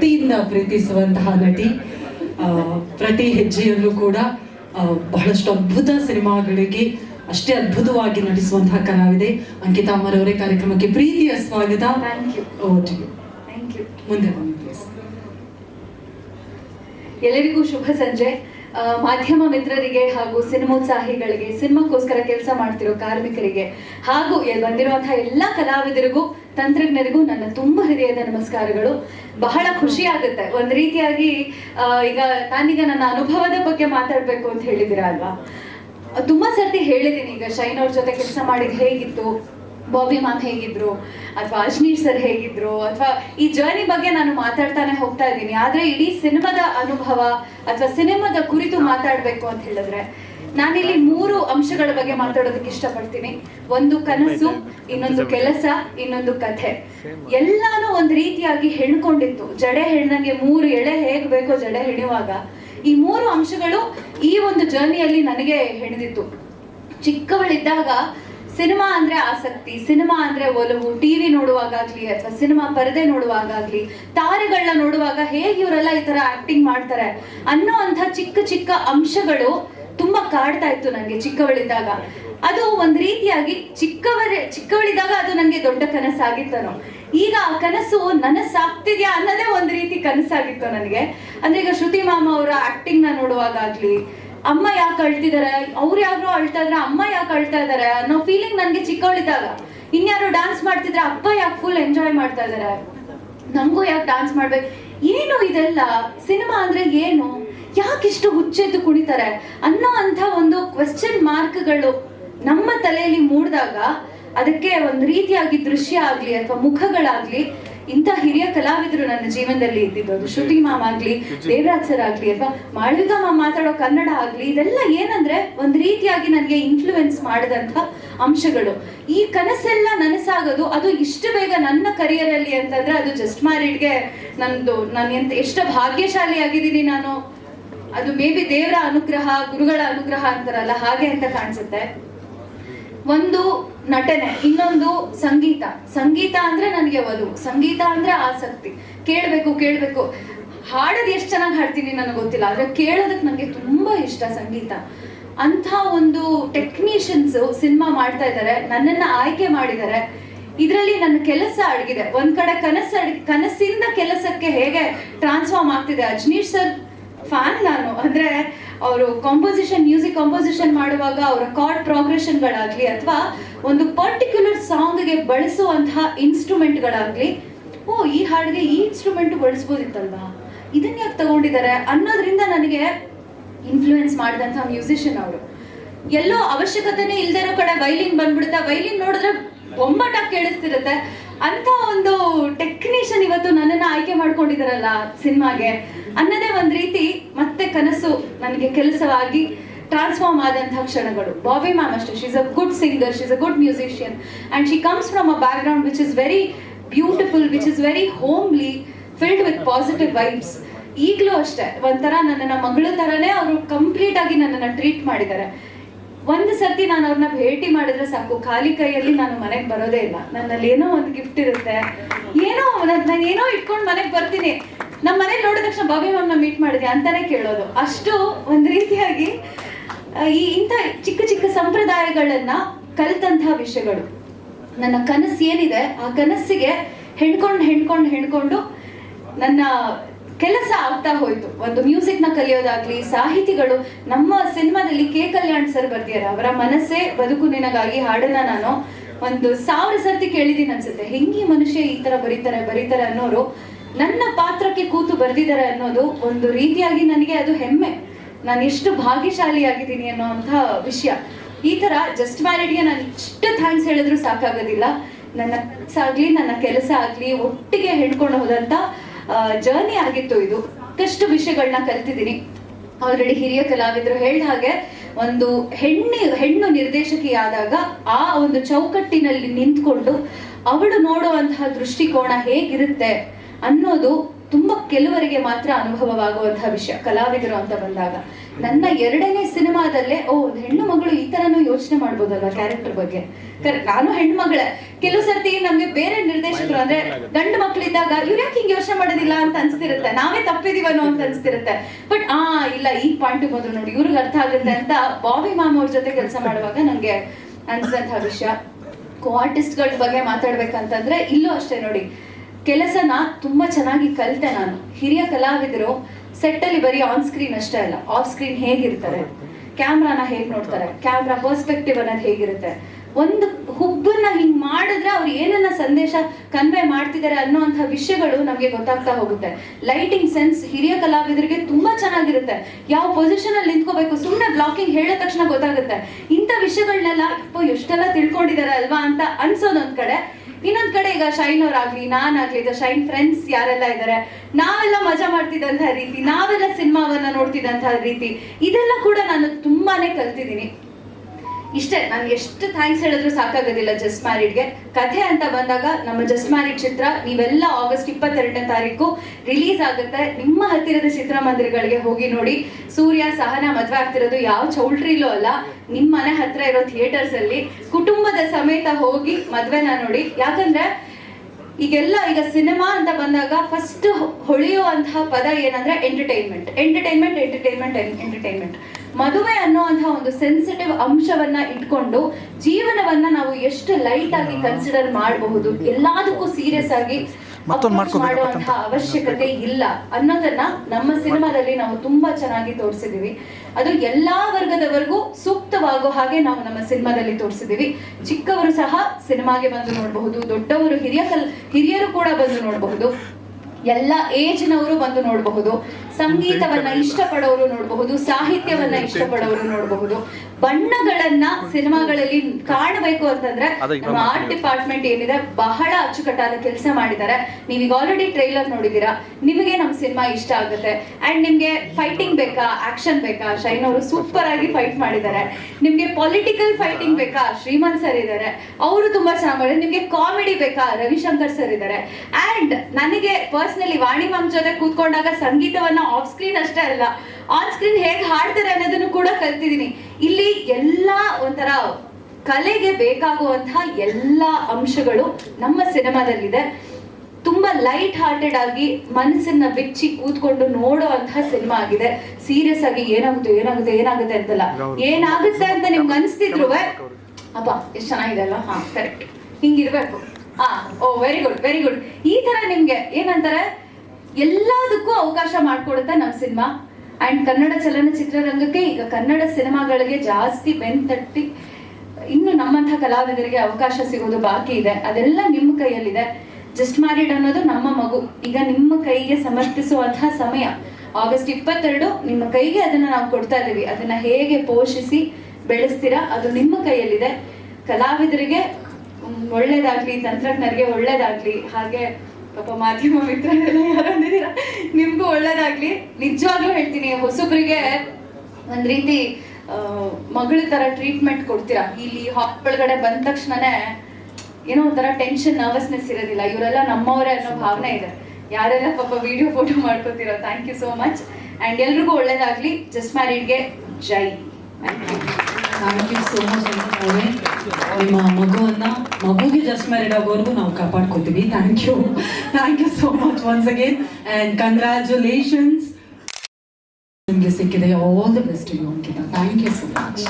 ಭಕ್ತಿಯಿಂದ ಪ್ರೀತಿಸುವಂತಹ ನಟಿ ಪ್ರತಿ ಹೆಜ್ಜೆಯಲ್ಲೂ ಕೂಡ ಬಹಳಷ್ಟು ಅದ್ಭುತ ಸಿನಿಮಾಗಳಿಗೆ ಅಷ್ಟೇ ಅದ್ಭುತವಾಗಿ ನಟಿಸುವಂತಹ ಕಲಾವಿದೆ ಅಂಕಿತಾ ಅಮ್ಮರವರೇ ಕಾರ್ಯಕ್ರಮಕ್ಕೆ ಪ್ರೀತಿಯ ಸ್ವಾಗತ. ಮುಂದೆ ಎಲ್ಲರಿಗೂ ಶುಭ ಸಂಜೆ. ಮಾಧ್ಯಮ ಮಿತ್ರರಿಗೆ ಹಾಗೂ ಸಿನಿಮೋತ್ಸಾಹಿಗಳಿಗೆ, ಸಿನಿಮಾಕ್ಕೋಸ್ಕರ ಕೆಲಸ ಮಾಡ್ತಿರೋ ಕಾರ್ಮಿಕರಿಗೆ ಹಾಗೂ ಬಂದಿರುವಂತಹ ಎಲ್ಲ ಕಲಾವಿದರಿಗೂ, ತಂತ್ರಜ್ಞರಿಗೂ ನನ್ನ ತುಂಬ ಹೃದಯದ ನಮಸ್ಕಾರಗಳು. ಬಹಳ ಖುಷಿ ಆಗುತ್ತೆ. ಒಂದ್ ರೀತಿಯಾಗಿ ಈಗ ನಾನೀಗ ನನ್ನ ಅನುಭವದ ಬಗ್ಗೆ ಮಾತಾಡ್ಬೇಕು ಅಂತ ಹೇಳಿದಿರ ಅಲ್ವಾ? ತುಂಬಾ ಸರ್ತಿ ಹೇಳಿದ್ದೀನಿ, ಈಗ ಶೈನ್ ಅವ್ರ ಜೊತೆ ಕೆಲಸ ಮಾಡಿದ್ ಹೇಗಿತ್ತು? ಬಾಬಿ ಮ್ಯಾಮ್ ಹೇಗಿದ್ರು? ಅಥವಾ ಅಜ್ಮೀರ್ ಸರ್ ಹೇಗಿದ್ರು? ಅಥವಾ ಈ ಜರ್ನಿ ಬಗ್ಗೆ ನಾನು ಮಾತಾಡ್ತಾನೆ ಹೋಗ್ತಾ ಇದ್ದೀನಿ. ಆದ್ರೆ ಇಡೀ ಸಿನಿಮಾದ ಅನುಭವ ಅಥವಾ ಸಿನಿಮಾದ ಕುರಿತು ಮಾತಾಡ್ಬೇಕು ಅಂತ ಹೇಳಿದ್ರೆ ನಾನಿಲ್ಲಿ ಮೂರು ಅಂಶಗಳ ಬಗ್ಗೆ ಮಾತಾಡೋದಕ್ಕೆ ಇಷ್ಟಪಡ್ತೀನಿ. ಒಂದು ಕನಸು ಇನ್ನೊಂದು ಕೆಲಸ ಇನ್ನೊಂದು ಕಥೆ. ಎಲ್ಲಾನು ಒಂದ್ ರೀತಿಯಾಗಿ ಹೆಣ್ಕೊಂಡಿತ್ತು. ಜಡೆ ಹೆಣ್ಣಂಗೆ ಮೂರು ಎಳೆ ಹೇಗ್ ಬೇಕೋ ಜಡೆ ಹೆಣೆಯುವಾಗ ಈ ಮೂರು ಅಂಶಗಳು ಈ ಒಂದು ಜರ್ನಿಯಲ್ಲಿ ನನಗೆ ಹೆಣೆದಿತ್ತು. ಚಿಕ್ಕವಳಿದ್ದಾಗ ಸಿನಿಮಾ ಅಂದ್ರೆ ಆಸಕ್ತಿ, ಸಿನಿಮಾ ಅಂದ್ರೆ ಒಲವು, ಟಿವಿ ನೋಡುವಾಗಲಿ ಅಥವಾ ಸಿನಿಮಾ ಪರದೆ ನೋಡುವಾಗಲಿ ತಾರೆಗಳನ್ನ ನೋಡುವಾಗ ಹೇಗೆ ಇವರೆಲ್ಲ ಈ ತರ ಆಕ್ಟಿಂಗ್ ಮಾಡ್ತಾರೆ ಅನ್ನೋ ಅಂತ ಚಿಕ್ಕ ಚಿಕ್ಕ ಅಂಶಗಳು ತುಂಬಾ ಕಾಡ್ತಾ ಇತ್ತು ನನಗೆ ಚಿಕ್ಕವಳಿದ್ದಾಗ. ಅದು ಒಂದ್ ರೀತಿಯಾಗಿ ಚಿಕ್ಕವರ, ಚಿಕ್ಕವಳಿದ್ದಾಗ ಅದು ನನಗೆ ದೊಡ್ಡ ಕನಸಾಗಿತ್ತನೋ ಈಗ ಆ ಕನಸು ನನಸಾಗ್ತಿದ್ಯಾ ಅನ್ನೋದೇ ಒಂದ್ ರೀತಿ ಕನಸಾಗಿತ್ತು ನನಗೆ. ಅಂದ್ರೆ ಈಗ ಶ್ರುತಿ ಮಾಮ ಅವರ ಆಕ್ಟಿಂಗ್ನ ನೋಡುವಾಗಲಿ ಅಮ್ಮ ಯಾಕೆ ಅಳ್ತಿದ್ದಾರೆ ಅವ್ರು ಯಾರು ಅಳ್ತಾ ಇದ್ರೆ ಅಮ್ಮ ಯಾಕೆ ಅಳ್ತಾ ಇದಾರೆ? ಅನ್ನೋ ಫೀಲಿಂಗ್ ನನ್ಗೆ ಚಿಕ್ಕವಳಿದ್ದಾಗ ಇನ್ಯಾರು ಡಾನ್ಸ್ ಮಾಡ್ತಿದ್ರೆ ಅಪ್ಪ ಯಾಕೆ ಫುಲ್ ಎಂಜಾಯ್ ಮಾಡ್ತಾ ಇದಾರೆ? ನಮಗೂ ಯಾಕೆ ಡಾನ್ಸ್ ಮಾಡ್ಬೇಕು? ಏನು ಇದೆಲ್ಲ? ಸಿನಿಮಾ ಅಂದ್ರೆ ಏನು? ಯಾಕೆ ಇಷ್ಟು ಹುಚ್ಚೆದ್ದು ಕುಣಿತಾರೆ? ಅನ್ನೋ ಅಂತ ಒಂದು ಕ್ವೆಶ್ಚನ್ ಮಾರ್ಕ್ಗಳು ನಮ್ಮ ತಲೆಯಲ್ಲಿ ಮೂಡಿದಾಗ ಅದಕ್ಕೆ ಒಂದು ರೀತಿಯಾಗಿ ದೃಶ್ಯ ಆಗ್ಲಿ ಅಥವಾ ಮುಖಗಳಾಗ್ಲಿ ಇಂಥ ಹಿರಿಯ ಕಲಾವಿದರು ನನ್ನ ಜೀವನದಲ್ಲಿ ಇದ್ದಿದ್ದು ಶ್ರುತಿ ಮಾಮ್ ಆಗ್ಲಿ ದೇವರಾಜ್ ಸರ್ ಆಗ್ಲಿ ಅಥವಾ ಮಾಳವಿಕಾ ಮಾಮ್ ಮಾತಾಡೋ ಕನ್ನಡ ಆಗ್ಲಿ ಇದೆಲ್ಲ ಏನಂದ್ರೆ ಒಂದ್ ರೀತಿಯಾಗಿ ನನಗೆ ಇನ್ಫ್ಲುಯೆನ್ಸ್ ಮಾಡಿದಂತ ಅಂಶಗಳು. ಈ ಕನಸೆಲ್ಲ ನನಸಾಗೋದು ಅದು ಇಷ್ಟು ಬೇಗ ನನ್ನ ಕರಿಯರ್ ಅಲ್ಲಿ ಅಂತಂದ್ರೆ ಅದು ಜಸ್ಟ್ ಮ್ಯಾರಿಡ್ಗೆ ನಂದು ನಾನು ಎಂತ ಎಷ್ಟು ಭಾಗ್ಯಶಾಲಿ ಆಗಿದ್ದೀನಿ ನಾನು. ಅದು ಮೇ ಬಿ ದೇವರ ಅನುಗ್ರಹ ಗುರುಗಳ ಅನುಗ್ರಹ ಅಂತಾರಲ್ಲ ಹಾಗೆ ಅಂತ ಕಾಣಿಸುತ್ತೆ. ಒಂದು ನಟನೆ, ಇನ್ನೊಂದು ಸಂಗೀತ. ಸಂಗೀತ ಅಂದ್ರೆ ನನಗೆ ಒಲವು ಸಂಗೀತ ಅಂದ್ರೆ ಆಸಕ್ತಿ. ಕೇಳಬೇಕು ಕೇಳಬೇಕು. ಹಾಡೋದು ಎಷ್ಟು ಚೆನ್ನಾಗಿ ಹಾಡ್ತೀನಿ ನನಗೆ ಗೊತ್ತಿಲ್ಲ, ಆದ್ರೆ ಕೇಳೋದಕ್ಕೆ ನನಗೆ ತುಂಬಾ ಇಷ್ಟ ಸಂಗೀತ. ಅಂತ ಒಂದು ಟೆಕ್ನಿಷಿಯನ್ಸ್ ಸಿನಿಮಾ ಮಾಡ್ತಾ ಇದ್ದಾರೆ ನನ್ನನ್ನ ಆಯ್ಕೆ ಮಾಡಿದ್ದಾರೆ ಇದರಲ್ಲಿ ನನ್ನ ಕೆಲಸ ಅಡಗಿದೆ. ಒಂದ್ ಕಡೆ ಕನಸು ಕನಸಿಂದ ಕೆಲಸಕ್ಕೆ ಹೇಗೆ ಟ್ರಾನ್ಸ್ಫಾರ್ಮ್ ಆಗ್ತಿದೆ? ಅಜ್ನೀಶ್ ಸರ್ ಫ್ಯಾನ್ ನಾನು. ಅಂದ್ರೆ ಅವರು ಕಾಂಪೋಸಿಷನ್ ಮ್ಯೂಸಿಕ್ ಕಾಂಪೋಸಿಷನ್ ಮಾಡುವಾಗ ಅವರ ಕಾರ್ಡ್ ಪ್ರೋಗ್ರೆಷನ್ಗಳಾಗಲಿ ಅಥವಾ ಒಂದು ಪರ್ಟಿಕ್ಯುಲರ್ ಸಾಂಗ್ಗೆ ಬಳಸುವಂತಹ ಇನ್ಸ್ಟ್ರೂಮೆಂಟ್ಗಳಾಗ್ಲಿ ಓ, ಈ ಹಾಡಿಗೆ ಈ ಇನ್ಸ್ಟ್ರೂಮೆಂಟ್ ಬಳಸ್ಬೋದಿತ್ತಲ್ವಾ? ಇದನ್ನ ಯಾಕೆ ತಗೊಂಡಿದ್ದಾರೆ ಅನ್ನೋದ್ರಿಂದ ನನಗೆ ಇನ್ಫ್ಲೂಯೆನ್ಸ್ ಮಾಡಿದಂತಹ ಮ್ಯೂಸಿಷಿಯನ್ ಅವರು. ಎಲ್ಲೋ ಅವಶ್ಯಕತೆನೇ ಇಲ್ದೇ ಇರೋ ಕಡೆ ವೈಲಿನ್ ಬಂದ್ಬಿಡುತ್ತೆ. ವೈಲಿನ್ ನೋಡಿದ್ರೆ ಬೊಂಬಾಟಾಗಿ ಕೇಳಿಸ್ತಿರುತ್ತೆ. ಅಂತ ಒಂದು ಟೆಕ್ನಿಷಿಯನ್ ಇವತ್ತು ನನ್ನನ್ನ ಆಯ್ಕೆ ಮಾಡ್ಕೊಂಡಿದಾರಲ್ಲ ಸಿನಿಮಾಗೆ. ಅನ್ನೋದೇ ಒಂದ್ ರೀತಿ ಮತ್ತೆ ಕನಸು ನನಗೆ ಕೆಲಸವಾಗಿ ಟ್ರಾನ್ಸ್ಫಾರ್ಮ್ ಆದಂತಹ ಕ್ಷಣಗಳು. ಬಾಬಿ ಮ್ಯಾಮ್ ಅಷ್ಟೇ. Is a good singer is a good musician and she comes from a background which is very beautiful which is very homely filled with positive vibes ಈಗಲೂ ಅಷ್ಟೇ. ಒಂಥರ ನನ್ನನ್ನ ಮಗಳ ತರನೇ ಅವರು ಕಂಪ್ಲೀಟ್ ಆಗಿ ನನ್ನನ್ನು ಟ್ರೀಟ್ ಮಾಡಿದ್ದಾರೆ. ಒಂದು ಸರ್ತಿ ನಾನು ಅವ್ರನ್ನ ಭೇಟಿ ಮಾಡಿದ್ರೆ ಸಾಕು. ಖಾಲಿ ಕೈಯಲ್ಲಿ ನಾನು ಮನೆಗೆ ಬರೋದೇ ಇಲ್ಲ. ನನ್ನಲ್ಲಿ ಏನೋ ಒಂದು ಗಿಫ್ಟ್ ಇರುತ್ತೆ. ಏನೋ ನಾನು ಏನೋ ಇಟ್ಕೊಂಡು ಮನೆಗೆ ಬರ್ತೀನಿ. ನಮ್ಮ ಮನೇಲಿ ನೋಡಿದ ತಕ್ಷಣ ಬಾಬಿ ಮ್ಯಾಮ್ನ ಮೀಟ್ ಮಾಡಿದೆ ಅಂತಾನೆ ಕೇಳೋದು. ಅಷ್ಟು ಒಂದು ರೀತಿಯಾಗಿ ಈ ಇಂಥ ಚಿಕ್ಕ ಚಿಕ್ಕ ಸಂಪ್ರದಾಯಗಳನ್ನ ಕಲಿತಂತಹ ವಿಷಯಗಳು. ನನ್ನ ಕನಸು ಏನಿದೆ, ಆ ಕನಸಿಗೆ ಹೆಣ್ಕೊಂಡು ಹೆಣ್ಕೊಂಡು ಹೆಣ್ಕೊಂಡು ನನ್ನ ಕೆಲಸ ಆಗ್ತಾ ಹೋಯ್ತು. ಒಂದು ಮ್ಯೂಸಿಕ್ನ ಕಲಿಯೋದಾಗ್ಲಿ, ಸಾಹಿತಿಗಳು, ನಮ್ಮ ಸಿನಿಮಾದಲ್ಲಿ ಕೆ. ಕಲ್ಯಾಣ್ ಸರ್ ಬರ್ದಿದ್ದಾರೆ. ಅವರ ಮನಸ್ಸೇ ಬದುಕು ನಿನಗಾಗಿ ಹಾಡನ್ನ ನಾನು ಒಂದು ಸಾವಿರ ಸರ್ತಿ ಕೇಳಿದೀನಿ ಅನ್ಸುತ್ತೆ. ಹೆಂಗಿ ಮನುಷ್ಯ ಈ ತರ ಬರೀತಾರೆ ಬರೀತಾರೆ ಅನ್ನೋರು, ನನ್ನ ಪಾತ್ರಕ್ಕೆ ಕೂತು ಬರ್ದಿದ್ದಾರೆ ಅನ್ನೋದು ಒಂದು ರೀತಿಯಾಗಿ ನನಗೆ ಅದು ಹೆಮ್ಮೆ. ನಾನು ಎಷ್ಟು ಭಾಗ್ಯಶಾಲಿಯಾಗಿದ್ದೀನಿ ಅನ್ನೋಂಥ ವಿಷಯ. ಈ ತರ ಜಸ್ಟ್ ಮ್ಯಾರಿಡ್ಗೆ ನಾನು ಇಷ್ಟು ಥ್ಯಾಂಕ್ಸ್ ಹೇಳಿದ್ರು ಸಾಕಾಗೋದಿಲ್ಲ. ನನ್ನ ಆಗ್ಲಿ ನನ್ನ ಕೆಲಸ ಆಗ್ಲಿ, ಒಟ್ಟಿಗೆ ಹೇಳ್ಕೊಂಡು ಹೋದಂತ ಜರ್ನಿ ಆಗಿತ್ತು ಇದು. ಸಾಕಷ್ಟು ವಿಷಯಗಳನ್ನ ಕಲ್ತಿದ್ದೀನಿ. ಆಲ್ರೆಡಿ ಹಿರಿಯ ಕಲಾವಿದರು ಹೇಳಿದ ಹಾಗೆ, ಒಂದು ಹೆಣ್ಣು ಹೆಣ್ಣು ನಿರ್ದೇಶಕಿ ಆದಾಗ ಆ ಒಂದು ಚೌಕಟ್ಟಿನಲ್ಲಿ ನಿಂತ್ಕೊಂಡು ಅವಳು ನೋಡುವಂತಹ ದೃಷ್ಟಿಕೋನ ಹೇಗಿರುತ್ತೆ ಅನ್ನೋದು ತುಂಬಾ ಕೆಲವರಿಗೆ ಮಾತ್ರ ಅನುಭವವಾಗುವಂತಹ ವಿಷಯ, ಕಲಾವಿದರು ಅಂತ ಬಂದಾಗ. ನನ್ನ ಎರಡನೇ ಸಿನಿಮಾದಲ್ಲೇ, ಓ ಹೆಣ್ಣು ಮಗಳು ಈ ತರನು ಯೋಚನೆ ಮಾಡ್ಬೋದಲ್ಲ ಕ್ಯಾರೆಕ್ಟರ್ ಬಗ್ಗೆ? ನಾನು ಹೆಣ್ಣು ಹೆಣ್ಮಗಳೇ ಕೆಲವು ಸರ್ತಿ ನಮ್ಗೆ ಬೇರೆ ನಿರ್ದೇಶಕರು ಅಂದ್ರೆ ಗಂಡು ಮಕ್ಕಳಿದ್ದಾಗ ಇವ್ರು ಯಾಕೆ ಹಿಂಗೆ ಯೋಚನೆ ಮಾಡೋದಿಲ್ಲ ಅಂತ ಅನ್ಸ್ತಿರುತ್ತೆ. ನಾವೇ ತಪ್ಪಿದೀವನೋ ಅಂತ ಅನ್ಸ್ತಿರುತ್ತೆ. ಬಟ್ ಆ, ಇಲ್ಲ, ಈ ಪಾಯಿಂಟ್ ಬಂದ್ರು ನೋಡಿ. ಇವ್ರಿಗೆ ಅರ್ಥ ಆಗುತ್ತೆ ಅಂತ ಬಾಬಿ ಮ್ಯಾಮ್ ಅವ್ರ ಜೊತೆ ಕೆಲಸ ಮಾಡುವಾಗ ನಂಗೆ ಅನ್ಸಿದಂತಹ ವಿಷಯ. ಕೋ ಆರ್ಟಿಸ್ಟ್ಗಳ ಬಗ್ಗೆ ಮಾತಾಡ್ಬೇಕಂತಂದ್ರೆ ಇಲ್ಲೂ ಅಷ್ಟೇ ನೋಡಿ. ಕೆಲಸನ ತುಂಬಾ ಚೆನ್ನಾಗಿ ಕಲಿತೆ ನಾನು. ಹಿರಿಯ ಕಲಾವಿದರು ಸೆಟ್ ಅಲ್ಲಿ ಬರೀ ಆನ್ ಸ್ಕ್ರೀನ್ ಅಷ್ಟೇ ಅಲ್ಲ ಆಫ್ ಸ್ಕ್ರೀನ್ ಹೇಗಿರ್ತಾರೆ? ಕ್ಯಾಮ್ರಾನ ಹೇಗ್ ನೋಡ್ತಾರೆ? ಕ್ಯಾಮ್ರಾ ಪರ್ಸ್ಪೆಕ್ಟಿವ್ ಅನ್ನೋದು ಹೇಗಿರುತ್ತೆ? ಒಂದು ಹುಬ್ಬನ್ನ ಹಿಂಗ್ ಮಾಡಿದ್ರೆ ಅವ್ರು ಏನನ್ನ ಸಂದೇಶ ಕನ್ವೆ ಮಾಡ್ತಿದ್ದಾರೆ ಅನ್ನೋಂಥ ವಿಷಯಗಳು ನಮಗೆ ಗೊತ್ತಾಗ್ತಾ ಹೋಗುತ್ತೆ. ಲೈಟಿಂಗ್ ಸೆನ್ಸ್ ಹಿರಿಯ ಕಲಾವಿದರಿಗೆ ತುಂಬಾ ಚೆನ್ನಾಗಿರುತ್ತೆ. ಯಾವ ಪೊಸಿಷನ್ ಅಲ್ಲಿ ನಿಂತ್ಕೋಬೇಕು ಸುಮ್ಮನೆ ಬ್ಲಾಕಿಂಗ್ ಹೇಳಿದ ತಕ್ಷಣ ಗೊತ್ತಾಗುತ್ತೆ. ಇಂಥ ವಿಷಯಗಳನ್ನೆಲ್ಲ ಇಪ್ಪ ಎಷ್ಟೆಲ್ಲ ತಿಳ್ಕೊಂಡಿದ್ದಾರೆ ಅಲ್ವಾ ಅಂತ ಅನ್ಸೋದೊಂದ್ ಕಡೆ ಇನ್ನೊಂದ್ ಕಡೆ ಈಗ ಶೈನ್ ಅವ್ರಾಗ್ಲಿ, ನಾನಾಗ್ಲಿ, ಈಗ ಶೈನ್ ಫ್ರೆಂಡ್ಸ್ ಯಾರೆಲ್ಲ ಇದ್ದಾರೆ ನಾವೆಲ್ಲ ಮಜಾ ಮಾಡ್ತಿದ್ದಂತಹ ರೀತಿ, ನಾವೆಲ್ಲ ಸಿನಿಮಾವನ್ನ ನೋಡ್ತಿದ್ದಂತಹ ರೀತಿ, ಇದೆಲ್ಲ ಕೂಡ ನಾನು ತುಂಬಾನೇ ಕಲ್ತಿದ್ದೀನಿ. ಇಷ್ಟೇ, ನಾನು ಎಷ್ಟು ಥ್ಯಾಂಕ್ಸ್ ಹೇಳಿದ್ರು ಸಾಕಾಗೋದಿಲ್ಲ ಜಸ್ಟ್ ಮ್ಯಾರಿಡ್ಗೆ ಕಥೆ ಅಂತ ಬಂದಾಗ ನಮ್ಮ ಜಸ್ಟ್ ಮ್ಯಾರಿಡ್ ಚಿತ್ರ ನೀವೆಲ್ಲ ಆಗಸ್ಟ್ ಇಪ್ಪತ್ತೆರಡನೇ ತಾರೀಕು ರಿಲೀಸ್ ಆಗುತ್ತೆ. ನಿಮ್ಮ ಹತ್ತಿರದ ಚಿತ್ರಮಂದಿರಗಳಿಗೆ ಹೋಗಿ ನೋಡಿ. ಸೂರ್ಯ, ಸಹನ ಮದುವೆ ಆಗ್ತಿರೋದು ಯಾವ ಚೌಲ್ಟ್ರಿಲೂ ಅಲ್ಲ ನಿಮ್ಮ ಮನೆ ಹತ್ರ ಇರೋ ಥಿಯೇಟರ್ಸ್ ಅಲ್ಲಿ. ಕುಟುಂಬದ ಸಮೇತ ಹೋಗಿ ಮದ್ವೆನ ನೋಡಿ ಯಾಕಂದ್ರೆ ಈಗೆಲ್ಲ ಈಗ ಸಿನಿಮಾ ಅಂತ ಬಂದಾಗ ಫಸ್ಟ್ ಹೊಳೆಯುವಂತಹ ಪದ ಏನಂದ್ರೆ ಎಂಟರ್ಟೈನ್ಮೆಂಟ್ ಎಂಟರ್ಟೈನ್ಮೆಂಟ್ ಎಂಟರ್ಟೈನ್ಮೆಂಟ್ ಎಂಟರ್ಟೈನ್ಮೆಂಟ್ ಮದುವೆ ಅನ್ನುವಂತಹ ಒಂದು ಸೆನ್ಸಿಟಿವ್ ಅಂಶವನ್ನ ಇಟ್ಕೊಂಡು ಜೀವನವನ್ನ ನಾವು ಎಷ್ಟು ಲೈಟ್ ಆಗಿ ಕನ್ಸಿಡರ್ ಮಾಡಬಹುದು ಎಲ್ಲದಕ್ಕೂ ಸೀರಿಯಸ್ ಆಗಿ ಮತ್ತೊಂದ್ ಮಾಡ್ಕೋಬೇಕಂತ ಅವಶ್ಯಕತೆ ಇಲ್ಲ. ಅನ್ನೋದನ್ನ ನಮ್ಮ ಸಿನಿಮಾದಲ್ಲಿ ನಾವು ತುಂಬಾ ಚೆನ್ನಾಗಿ ತೋರಿಸಿದೀವಿ. ಅದು ಎಲ್ಲಾ ವರ್ಗದವರೆಗೂ ಸೂಕ್ತವಾಗೋ ಹಾಗೆ ನಾವು ನಮ್ಮ ಸಿನಿಮಾದಲ್ಲಿ ತೋರಿಸಿದೀವಿ. ಚಿಕ್ಕವರು ಸಹ ಸಿನಿಮಾಗೆ ಬಂದು ನೋಡಬಹುದು ದೊಡ್ಡವರು ಹಿರಿಯ ಕಲ್ ಹಿರಿಯರು ಕೂಡ ಬಂದು ನೋಡಬಹುದು. ಎಲ್ಲ ಏಜ್ನವರು ಬಂದು ನೋಡಬಹುದು. ಸಂಗೀತವನ್ನ ಇಷ್ಟಪಡೋರು ನೋಡಬಹುದು ಸಾಹಿತ್ಯವನ್ನ ಇಷ್ಟಪಡೋರು ನೋಡಬಹುದು. ಬಣ್ಣಗಳನ್ನ ಸಿನಿಮಾಗಳಲ್ಲಿ ಕಾಣಬೇಕು ಅಂತಂದ್ರೆ ನಮ್ಮ ಆರ್ಟ್ ಡಿಪಾರ್ಟ್ಮೆಂಟ್ ಏನಿದೆ ಬಹಳ ಅಚ್ಚುಕಟ್ಟಾದ ಕೆಲಸ ಮಾಡಿದ್ದಾರೆ. ನೀವೀಗ ಆಲ್ರೆಡಿ ಟ್ರೈಲರ್ ನೋಡಿದೀರಾ ನಿಮಗೆ ನಮ್ಮ ಸಿನಿಮಾ ಇಷ್ಟ ಆಗುತ್ತೆ. ಅಂಡ್ ನಿಮ್ಗೆ ಫೈಟಿಂಗ್ ಬೇಕಾ? ಆಕ್ಷನ್ ಬೇಕಾ? ಶೈನ್ ಅವರು ಸೂಪರ್ ಆಗಿ ಫೈಟ್ ಮಾಡಿದ್ದಾರೆ. ನಿಮ್ಗೆ ಪೊಲಿಟಿಕಲ್ ಫೈಟಿಂಗ್ ಬೇಕಾ? ಶ್ರೀಮಂತ್ ಸರ್ ಇದ್ದಾರೆ. ಅವರು ತುಂಬಾ ಚೆನ್ನಾಗಿ ಮಾಡಿದ್ದಾರೆ. ನಿಮ್ಗೆ ಕಾಮಿಡಿ ಬೇಕಾ? ರವಿಶಂಕರ್ ಸರ್ ಇದ್ದಾರೆ. ಅಂಡ್ ನನಗೆ ಪರ್ಸನಲಿ ವಾಣಿ ಮ್ಯಾಮ್ ಜೊತೆ ಕೂತ್ಕೊಂಡಾಗ ಸಂಗೀತವನ್ನ ಆಫ್ ಸ್ಕ್ರೀನ್ ಅಷ್ಟೇ ಅಲ್ಲ. ಆನ್ ಸ್ಕ್ರೀನ್ ಹೇಗೆ ಹಾಡ್ತಾರೆ ಅನ್ನೋದನ್ನು ಕೂಡ ಕಲ್ತಿದ್ದೀನಿ. ಇಲ್ಲಿ ಎಲ್ಲ ಒಂಥರ ಕಲೆಗೆ ಬೇಕಾಗುವಂತಹ ಎಲ್ಲ ಅಂಶಗಳು ನಮ್ಮ ಸಿನಿಮಾದಲ್ಲಿದೆ. ತುಂಬಾ ಲೈಟ್ ಹಾರ್ಟೆಡ್ ಆಗಿ ಮನಸ್ಸನ್ನ ಬಿಚ್ಚಿ ಕೂತ್ಕೊಂಡು ನೋಡೋ ಅಂತಹ ಸಿನಿಮಾ ಆಗಿದೆ. ಸೀರಿಯಸ್ ಆಗಿ ಏನಾಗುತ್ತೆ ಏನಾಗುತ್ತೆ ಏನಾಗುತ್ತೆ ಅಂತಲ್ಲ. ಏನಾಗುತ್ತೆ ಅಂತ ನಿಮ್ಗೆ ಅನ್ಸ್ತಿದ್ರು ಅಪ್ಪ ಎಷ್ಟು ಚೆನ್ನಾಗಿದೆ ಅಲ್ಲ ಹಾ ಕರೆಕ್ಟ್ ಹಿಂಗಿರ್ಬೇಕು. ಹಾ oh very good very good ಈ ತರ ನಿಮ್ಗೆ ಏನಂತಾರೆ? ಎಲ್ಲದಕ್ಕೂ ಅವಕಾಶ ಮಾಡ್ಕೊಡುತ್ತೆ ನಮ್ಮ ಸಿನಿಮಾ. ಅಂಡ್ ಕನ್ನಡ ಚಲನಚಿತ್ರರಂಗಕ್ಕೆ ಈಗ ಕನ್ನಡ ಸಿನಿಮಾಗಳಿಗೆ ಜಾಸ್ತಿ ಬೆನ್ ತಟ್ಟಿ ಇನ್ನು ನಮ್ಮಂಥ ಕಲಾವಿದರಿಗೆ ಅವಕಾಶ ಸಿಗೋದು ಬಾಕಿ ಇದೆ. ಅದೆಲ್ಲ ನಿಮ್ಮ ಕೈಯಲ್ಲಿದೆ. ಜಸ್ಟ್ ಮ್ಯಾರಿಡ್ ಅನ್ನೋದು ನಮ್ಮ ಮಗು. ಈಗ ನಿಮ್ಮ ಕೈಗೆ ಸಮರ್ಪಿಸುವಂತಹ ಸಮಯ. ಆಗಸ್ಟ್ ಇಪ್ಪತ್ತೆರಡು, ನಿಮ್ಮ ಕೈಗೆ ಅದನ್ನ ನಾವು ಕೊಡ್ತಾ ಇದ್ದೀವಿ. ಅದನ್ನ ಹೇಗೆ ಪೋಷಿಸಿ ಬೆಳೆಸ್ತೀರಾ, ಅದು ನಿಮ್ಮ ಕೈಯಲ್ಲಿದೆ. ಕಲಾವಿದರಿಗೆ ಒಳ್ಳೇದಾಗ್ಲಿ, ತಂತ್ರಜ್ಞರಿಗೆ ಒಳ್ಳೇದಾಗ್ಲಿ, ಹಾಗೆ ಪಾಪ ಮಾಧ್ಯಮ ಮಿತ್ರರೆಲ್ಲ ಯಾರು ಅಂದಿದ್ದೀರಾ? ನಿಮ್ಗೂ ಒಳ್ಳೇದಾಗ್ಲಿ. ನಿಜವಾಗ್ಲೂ ಹೇಳ್ತೀನಿ, ಹೊಸಬ್ರಿಗೆ ಒಂದ್ ರೀತಿ ಮಗಳ ತರ ಟ್ರೀಟ್ಮೆಂಟ್ ಕೊಡ್ತೀರಾ? ಇಲ್ಲಿ ಒಳಗಡೆ ಬಂದ ತಕ್ಷಣನೇ ಏನೋ ಒಂಥರ ಟೆನ್ಷನ್ ನರ್ವಸ್ನೆಸ್ ಇರೋದಿಲ್ಲ. ಇವರೆಲ್ಲ ನಮ್ಮವರೇ ಅನ್ನೋ ಭಾವನೆ ಇದೆ. ಯಾರೆಲ್ಲ ಪಾಪ video photo ಮಾಡ್ಕೋತೀರೋ thank you so much and ಎಲ್ರಿಗೂ ಒಳ್ಳೇದಾಗ್ಲಿ. ಜಸ್ಟ್ ಮ್ಯಾರಿಡ್ಗೆ ಜೈ. ಥ್ಯಾಂಕ್ ಯು ಸೋ ಮಚ್ ನಿಮ್ಮ ಮಗುವನ್ನ ಮಗುಗೆ ಜಸ್ಟ್ ಮ್ಯಾರಿಡ್ ನಾವು ಕಾಪಾಡ್ಕೊತೀವಿ thank you thank you so much once again and congratulations ನಿಮಗೆ ಸಿಕ್ಕಿದೆ. All the best you Ankita thank you so much